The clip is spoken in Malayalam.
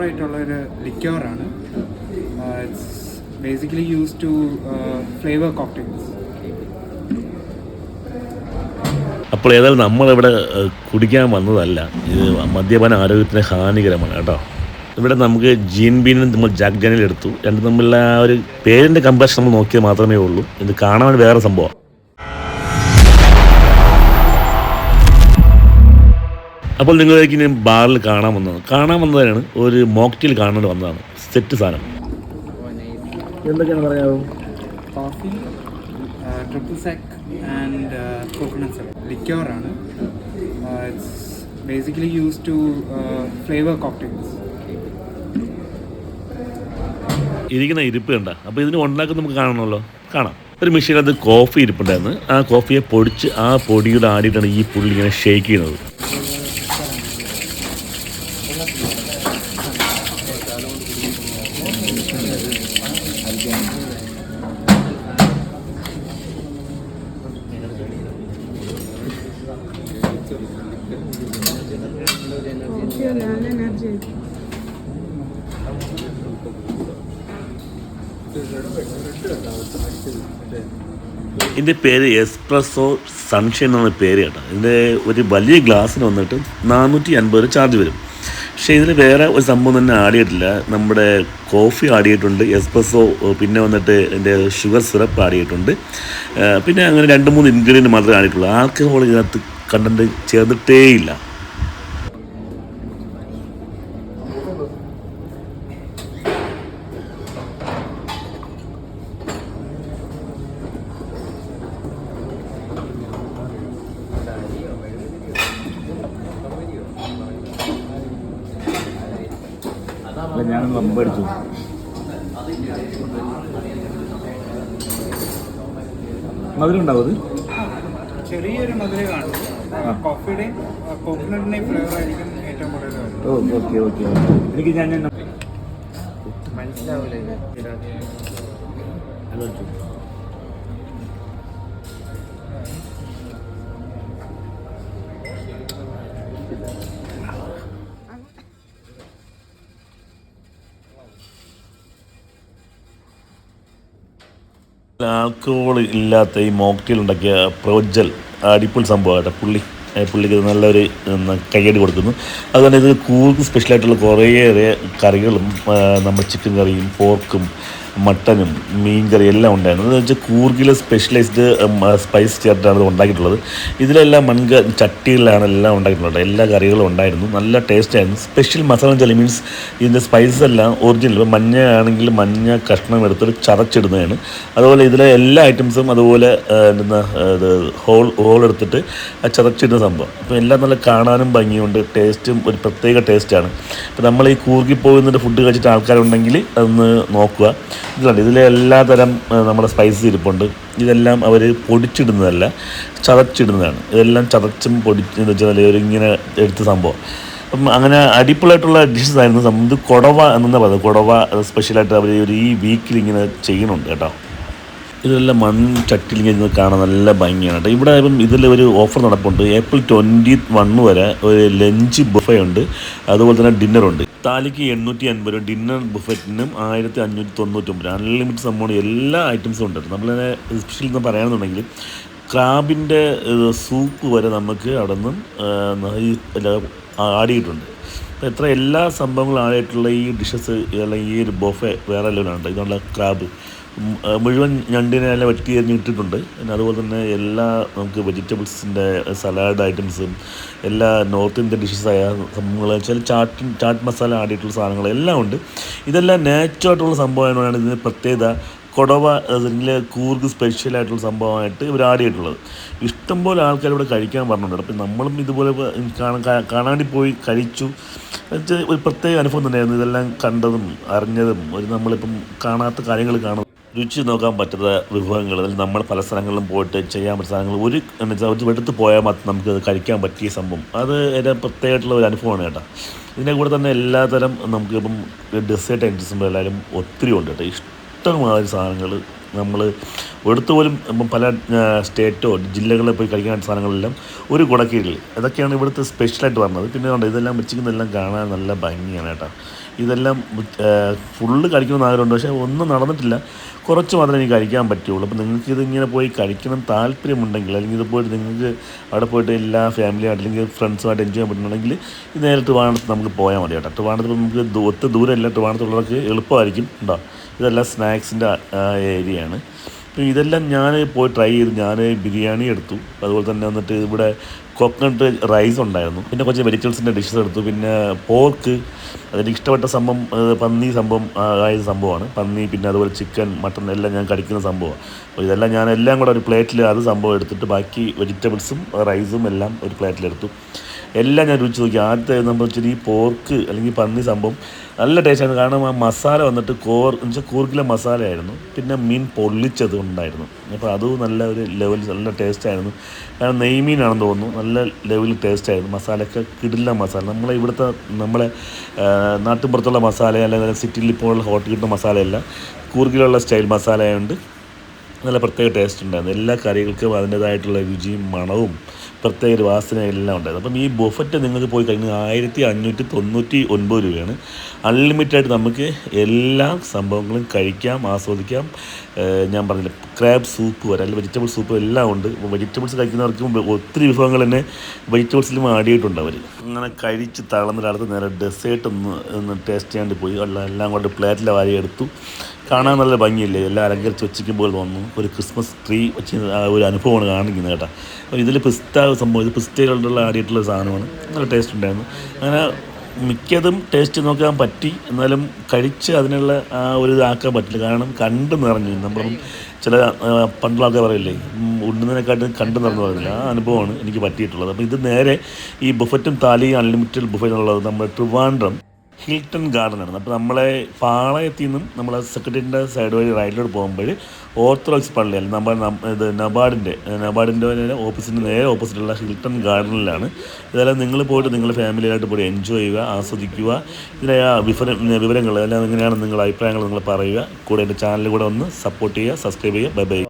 പ്യുവർ ആയിട്ടുള്ള ഒരു ലിക്യോറാണ് it's basically use to flavour cocktails അപ്പോൾ ഏതായാലും നമ്മളിവിടെ കുടിക്കാൻ വന്നതല്ല. ഇത് മദ്യപാന ആരോഗ്യത്തിന് ഹാനികരമാണ് കേട്ടോ. ഇവിടെ നമുക്ക് ജീൻ ബീനും നമ്മൾ ജാക്ക് ജാനിൽ എടുത്തു. രണ്ടും തമ്മിലുള്ള ആ ഒരു പേരിന്റെ കമ്പാഷൻ നമ്മൾ നോക്കിയത് മാത്രമേ ഉള്ളൂ. ഇത് കാണാൻ വേറെ സംഭവം. അപ്പോൾ നിങ്ങളിലേക്ക് ഇനി ബാറിൽ കാണാൻ വന്നതാണ് കാണാൻ വന്നതാണ് ഒരു മോക്റ്റിൽ കാണാൻ വന്നതാണ്. സെറ്റ് സാധനം. എന്തൊക്കെയാണ് പറയാമോ coffee triple sec and coconut salad ലിക്യോറാണ് it's basically use to flavour cocktails ഇരിക്കുന്ന ഇരിപ്പ് കണ്ട. അപ്പോൾ ഇതിന് ഉണ്ടാക്കുന്ന നമുക്ക് കാണണമല്ലോ. കാണാം. ഒരു മെഷീനകത്ത് കോഫി ഇരിപ്പുണ്ടായിരുന്നു. ആ കോഫിയെ പൊടിച്ച് ആ പൊടിയുടെ ആടിയിട്ടാണ് ഈ പുള്ളി ഇങ്ങനെ ഷേക്ക് ചെയ്യുന്നത്. നല്ല എനർജി ഇതിന്റെ പേര് എസ്പ്രസോ സൺഷൈൻ എന്നാണ് പേര് കേട്ടോ. ഇതിന്റെ ഒരു വലിയ ഗ്ലാസ്സിന് വന്നിട്ട് നാനൂറ്റി അൻപത് ചാർജ് വരും. പക്ഷേ ഇതിൽ വേറെ ഒരു സംഭവം തന്നെ ആഡ് ചെയ്തിട്ടില്ല. നമ്മുടെ കോഫി ആഡ് ചെയ്തിട്ടുണ്ട് എസ്പ്രസോ പിന്നെ വന്നിട്ട് എന്റെ ഷുഗർ സിറപ്പ് ആഡ് ചെയ്തിട്ടുണ്ട്. പിന്നെ അങ്ങനെ രണ്ട് മൂന്ന് ഇൻഗ്രീഡിയന്റ് മാത്രമേ ആഡ് ചെയ്തിട്ടുള്ളൂ. ആൽക്കഹോൾ ഇതിനകത്ത് കണ്ടന്റ് ചേർന്നിട്ടേയില്ല. ഞാൻ വമ്പടിച്ചു മധുരം ഉണ്ടാവും അത്? ചെറിയൊരു മധുരം കാണും. കോഫിയുടെയും ഫ്ലേവർ ആയിരിക്കും ഏറ്റവും കൂടുതൽ വരുന്നത്. ഓ ഓക്കെ ഓക്കെ എനിക്ക് ഞാൻ ഞാൻ മനസ്സിലാവില്ല ആൽക്കഹോൾ ഇല്ലാത്ത ഈ മോക്ടെയിൽ ഉണ്ടാക്കിയ പ്രോജൽ അടിപൊളി സംഭവമായിട്ട് പുള്ളി പുള്ളിക്ക് നല്ലൊരു കൈയടി കൊടുക്കുന്നു. അതുപോലെ ഇത് കൂടുതൽ സ്പെഷ്യലായിട്ടുള്ള കുറേയേറെ കറികളും നമ്മുടെ ചിക്കൻ കറിയും പോർക്കും മട്ടനും മീൻ കറി എല്ലാം ഉണ്ടായിരുന്നു. എന്ന് വെച്ചാൽ കൂർഗിലെ സ്പെഷ്യലൈസ്ഡ് സ്പൈസ് ചേർത്തിട്ടാണ് ഇത് ഉണ്ടാക്കിയിട്ടുള്ളത്. ഇതിലെല്ലാം മൺക ചട്ടികളിലാണ് എല്ലാം ഉണ്ടാക്കിയിട്ടുള്ളത്. എല്ലാ കറികളും ഉണ്ടായിരുന്നു. നല്ല ടേസ്റ്റ് ആയിരുന്നു. സ്പെഷ്യൽ മസാല വെച്ചാൽ മീൻസ് ഇതിന്റെ സ്പൈസസ് എല്ലാം ഒറിജിനൽ ഇപ്പോൾ മഞ്ഞ ആണെങ്കിൽ മഞ്ഞ കഷ്ണം എടുത്തിട്ട് ചതച്ചിടുന്നതാണ്. അതുപോലെ ഇതിലെ എല്ലാ ഐറ്റംസും അതുപോലെ എന്താ ഹോൾ ഹോൾ എടുത്തിട്ട് ചതച്ചിടുന്ന സംഭവം. അപ്പോൾ എല്ലാം നല്ല കാണാനും ഭംഗിയുണ്ട്. ടേസ്റ്റും ഒരു പ്രത്യേക ടേസ്റ്റാണ് ഇപ്പോൾ നമ്മൾ ഈ കൂർഗി പോകുന്നതിന്റെ ഫുഡ് കഴിച്ചിട്ട് ആൾക്കാരുണ്ടെങ്കിൽ അതൊന്ന് നോക്കുക. ഇതിലുണ്ട് ഇതിലെ എല്ലാ തരം നമ്മുടെ സ്പൈസസ് ഇരിപ്പുണ്ട്. ഇതെല്ലാം അവർ പൊടിച്ചിടുന്നതല്ല ചതച്ചിടുന്നതാണ്. ഇതെല്ലാം ചതച്ചും പൊടിച്ച് എന്ന് വെച്ചാൽ ഒരു ഇങ്ങനെ എടുത്ത സംഭവം. അപ്പം അങ്ങനെ അടിപൊളിയായിട്ടുള്ള ഡിഷസ് ആയിരുന്നു. ഇത് കൊടവ എന്നാ പറയുന്നത്. കൊടവ സ്പെഷ്യലായിട്ട് അവർ ഒരു ഈ വീക്കിൽ ഇങ്ങനെ ചെയ്യുന്നുണ്ട് കേട്ടോ. ഇതെല്ലാം മൺചട്ടിയിൽ ഇങ്ങനെ കാണാൻ നല്ല ഭംഗിയാണ് കേട്ടോ. ഇവിടെ ഇപ്പം ഇതിൽ ഒരു ഓഫർ നടപ്പുണ്ട്. ഏപ്രിൽ ട്വന്റി വൺ വരെ ഒരു ലഞ്ച് ബുഫേ ഉണ്ട്. അതുപോലെ തന്നെ ഡിന്നറുണ്ട് താലിക്ക് എണ്ണൂറ്റി അൻപത് രൂപ ഡിന്നർ ബുഫറ്റിനും ആയിരത്തി അഞ്ഞൂറ്റി തൊണ്ണൂറ്റൊമ്പത് അൺലിമിറ്റഡ് സംഭവം എല്ലാ ഐറ്റംസും ഉണ്ട് നമ്മളതിനെ സ്പെഷ്യൽ എന്ന് പറയുകയാണെന്നുണ്ടെങ്കിൽ ക്രാബിന്റെ സൂപ്പ് വരെ നമുക്ക് അവിടെ നിന്നും ആടിയിട്ടുണ്ട് അപ്പോൾ എത്ര എല്ലാ സംഭവങ്ങളും ആയിട്ടുള്ള ഈ ഡിഷസ് അല്ലെങ്കിൽ ഈ ഒരു ബൊഫെ വേറെ ലെവലുണ്ട് ഇതുള്ള ക്രാബ്. മുഴുവൻ ഞണ്ടിനെ എല്ലാം വെട്ടി എറിഞ്ഞിട്ടിട്ടുണ്ട് പിന്നെ അതുപോലെ തന്നെ എല്ലാ നമുക്ക് വെജിറ്റബിൾസിന്റെ സലാഡ് ഐറ്റംസും എല്ലാ നോർത്ത് ഇന്ത്യൻ ഡിഷസ് ആയ സംഭവങ്ങൾ വെച്ചാൽ ചാട്ട് ചാട്ട് മസാല ആടിയിട്ടുള്ള സാധനങ്ങൾ എല്ലാം ഉണ്ട്. ഇതെല്ലാം നാച്ചുറായിട്ടുള്ള സംഭവമാണ് ഇതിന് പ്രത്യേകത കൊടവ അല്ലെങ്കിൽ കൂർഗ് സ്പെഷ്യലായിട്ടുള്ള സംഭവമായിട്ട് ഇവർ ആടിയിട്ടുള്ളത്. ഇഷ്ടംപോലെ ആൾക്കാർ ഇവിടെ കഴിക്കാൻ പറഞ്ഞിട്ടുണ്ട്. അപ്പം നമ്മളും ഇതുപോലെ കാണാണ്ടി പോയി കഴിച്ചു. ഒരു പ്രത്യേക അനുഭവം തന്നെയായിരുന്നു ഇതെല്ലാം കണ്ടതും അറിഞ്ഞതും ഒരു നമ്മളിപ്പം കാണാത്ത കാര്യങ്ങൾ കാണും. രുചി നോക്കാൻ പറ്റുന്ന വിഭവങ്ങൾ അതിൽ നമ്മൾ പല സ്ഥലങ്ങളിലും പോയിട്ട് ചെയ്യാൻ പറ്റുന്ന സാധനങ്ങൾ ഒരു ഒരു എടുത്ത് പോയാൽ മാത്രം നമുക്ക് കഴിക്കാൻ പറ്റിയ സംഭവം. അത് എന്റെ പ്രത്യേകമായിട്ടുള്ള ഒരു അനുഭവമാണ് കേട്ടോ. ഇതിന്റെ കൂടെ തന്നെ എല്ലാതരം നമുക്കിപ്പം ഡെസേർട്ട് ഐറ്റംസും എല്ലാവരും ഒത്തിരി ഉണ്ട് കേട്ടോ. ഇഷ്ടമാതിരി സാധനങ്ങൾ നമ്മൾ ഒരിടത്ത് പോലും പല സ്റ്റേറ്റോ ജില്ലകളിൽ പോയി കഴിക്കാൻ സാധനങ്ങളെല്ലാം ഒരു കുടക്കീഴിൽ. ഇതൊക്കെയാണ് ഇവിടുത്തെ സ്പെഷ്യലായിട്ട് പറഞ്ഞത്. പിന്നെ ഉണ്ട് ഇതെല്ലാം വെച്ചിരിക്കുന്നതെല്ലാം കാണാൻ നല്ല ഭംഗിയാണ് കേട്ടോ. ഇതെല്ലാം ഫുള്ള് കഴിക്കണമെന്ന് ആഗ്രഹമുണ്ട്. പക്ഷേ ഒന്നും നടന്നിട്ടില്ല. കുറച്ച് മാത്രമേ എനിക്ക് കഴിക്കാൻ പറ്റുള്ളൂ. അപ്പോൾ നിങ്ങൾക്ക് ഇതിങ്ങനെ പോയി കഴിക്കണം താല്പര്യമുണ്ടെങ്കിൽ അല്ലെങ്കിൽ ഇത് പോയിട്ട് നിങ്ങൾക്ക് അവിടെ പോയിട്ട് എല്ലാ ഫാമിലിയായിട്ട് അല്ലെങ്കിൽ ഫ്രണ്ട്സുമായിട്ട് എൻജോയ് ചെയ്യാൻ പറ്റുന്നുണ്ടെങ്കിൽ ഇത് നേരെ ട്രിവാണത്ത് നമുക്ക് പോയാൽ മതി കേട്ടോ. ട്രിവാണത്ത് നമുക്ക് ഒത്തിരി ദൂരമല്ല. ട്രിവാണത്തുള്ളവർക്ക് എളുപ്പമായിരിക്കും ഉണ്ടോ ഇതെല്ലാം സ്നാക്സിന്റെ ഏരിയയാണ്. ഇതെല്ലാം ഞാൻ പോയി ട്രൈ ചെയ്തു ഞാൻ ബിരിയാണി എടുത്തു. അതുപോലെ തന്നെ വന്നിട്ട് ഇവിടെ കോക്കനട്ട് റൈസ് ഉണ്ടായിരുന്നു. പിന്നെ കുറച്ച് വെജിറ്റബിൾസിന്റെ ഡിഷസ് എടുത്തു. പിന്നെ പോർക്ക് അതിന് ഇഷ്ടപ്പെട്ട സംഭവം പന്നി സംഭവം ആയ സംഭവമാണ്. പന്നി പിന്നെ അതുപോലെ ചിക്കൻ മട്ടൺ എല്ലാം ഞാൻ കഴിക്കുന്ന സംഭവമാണ്. അപ്പോൾ ഇതെല്ലാം ഞാൻ എല്ലാം കൂടെ ഒരു പ്ലേറ്റിൽ അത് സംഭവം എടുത്തിട്ട് ബാക്കി വെജിറ്റബിൾസും റൈസും എല്ലാം ഒരു പ്ലേറ്റിലെടുത്തു എല്ലാം ഞാൻ രുചിച്ച് നോക്കി. ആദ്യത്തെ നമ്മൾ ഇച്ചിരി ഈ പോർക്ക് അല്ലെങ്കിൽ പന്നി സംഭവം നല്ല ടേസ്റ്റാണ് കാരണം ആ മസാല വന്നിട്ട് കോർ എന്ന് വെച്ചാൽ കൂർക്കിലെ മസാലയായിരുന്നു. പിന്നെ മീൻ പൊള്ളിച്ചത് ഉണ്ടായിരുന്നു അപ്പോൾ അതും നല്ല ഒരു ലെവൽ നല്ല ടേസ്റ്റായിരുന്നു കാരണം നെയ്മീനാണെന്ന് തോന്നുന്നു. നല്ല ലെവലിൽ ടേസ്റ്റായിരുന്നു മസാലയൊക്കെ കിടില്ല മസാല. നമ്മളെ ഇവിടുത്തെ നമ്മളെ നാട്ടിൻപുറത്തുള്ള മസാല അല്ലെങ്കിൽ സിറ്റിയിൽ ഇപ്പോൾ ഹോട്ടലിൽ കിട്ടുന്ന മസാലയല്ല. കൂർഗിലുള്ള സ്റ്റൈൽ മസാല ആയതുകൊണ്ട് നല്ല പ്രത്യേക ടേസ്റ്റ് ഉണ്ടായിരുന്നു. എല്ലാ കറികൾക്കും അതിന്റേതായിട്ടുള്ള രുചിയും മണവും പ്രത്യേക ഒരു വാസന എല്ലാം ഉണ്ടായിരുന്നു. അപ്പം ഈ ബൊഫറ്റ് നിങ്ങൾക്ക് പോയി കഴിഞ്ഞാൽ ആയിരത്തി അഞ്ഞൂറ്റി തൊണ്ണൂറ്റി ഒൻപത് രൂപയാണ്. അൺലിമിറ്റഡ് നമുക്ക് എല്ലാ സംഭവങ്ങളും കഴിക്കാം ആസ്വദിക്കാം. ഞാൻ പറഞ്ഞില്ല ക്രാബ് സൂപ്പ് വരെ അല്ലെങ്കിൽ വെജിറ്റബിൾ സൂപ്പ് എല്ലാം ഉണ്ട്. വെജിറ്റബിൾസ് കഴിക്കുന്നവർക്ക് ഒത്തിരി വിഭവങ്ങൾ തന്നെ വെജിറ്റബിൾസിലും ആടിയിട്ടുണ്ട് അവർ അങ്ങനെ കഴിച്ച് തളർന്നൊരാളത്ത് നേരെ ഡെസേർട്ട് ഒന്ന് ഒന്ന് ടേസ്റ്റ് ചെയ്യാണ്ട് പോയി. എല്ലാം കൊണ്ട് പ്ലേറ്റിലെ വാരി എടുത്തു കാണാൻ നല്ല ഭംഗിയില്ലേ? എല്ലാം അലങ്കരിച്ച് വെച്ചിരിക്കുമ്പോൾ തോന്നുന്നു ഒരു ക്രിസ്മസ് ട്രീ വെച്ച് ഒരു അനുഭവമാണ് കാണിക്കുന്നത് കേട്ടോ. ഇതിൽ പിസ്ത സംഭവം ഇത് പിസ്തയിലുള്ള ആടിയിട്ടുള്ള സാധനമാണ്. നല്ല ടേസ്റ്റ് ഉണ്ടായിരുന്നു. അങ്ങനെ മിക്കതും ടേസ്റ്റ് നോക്കാൻ പറ്റി. എന്നാലും കഴിച്ച് അതിനുള്ള ആ ഒരു ഇതാക്കാൻ പറ്റില്ല. കാരണം കണ്ട് നിറഞ്ഞു. നമ്മളും ചില പണ്ടുള്ള ആൾക്കാർ പറയില്ലേ ഉണ്ണുന്നതിനെക്കാട്ടും കണ്ട് നിറഞ്ഞു പറയുന്നില്ല ആ അനുഭവമാണ് എനിക്ക് പറ്റിയിട്ടുള്ളത്. അപ്പോൾ ഇത് നേരെ ഈ ബുഫറ്റും താലിയും അൺലിമിറ്റഡ് ബുഫറ്റുള്ളത് നമ്മുടെ ട്രിവാൻഡ്രം ഹിൽട്ടൺ ഗാർഡൻ ആണ്. അപ്പോൾ നമ്മളെ പാളയത്തിൽ നിന്നും നമ്മളെ സെക്രട്ടറിന്റെ സൈഡ് വഴി റൈറ്റിലോട്ട് പോകുമ്പോൾ ഓർത്തഡോക്സ് പള്ളി അല്ലെങ്കിൽ നമ്മുടെ ഇത് നബാർഡിന്റെ നബാർഡിന്റെ ഓപ്പോസിറ്റ് നേരെ ഓപ്പോസിറ്റുള്ള ഹിൽട്ടൺ ഗാർഡനിലാണ് ഇതെല്ലാം നിങ്ങൾ പോയിട്ട് നിങ്ങളുടെ ഫാമിലിയായിട്ട് പോയി എൻജോയ് ചെയ്യുക ആസ്വദിക്കുക. ഇതിലെ വിവര വിവരങ്ങൾ എല്ലാം എങ്ങനെയാണ് നിങ്ങളുടെ അഭിപ്രായങ്ങൾ നിങ്ങൾ പറയുക. കൂടെ എന്റെ ചാനലിൽ കൂടെ ഒന്ന് സപ്പോർട്ട് ചെയ്യുക സബ്സ്ക്രൈബ് ചെയ്യുക. Bye bye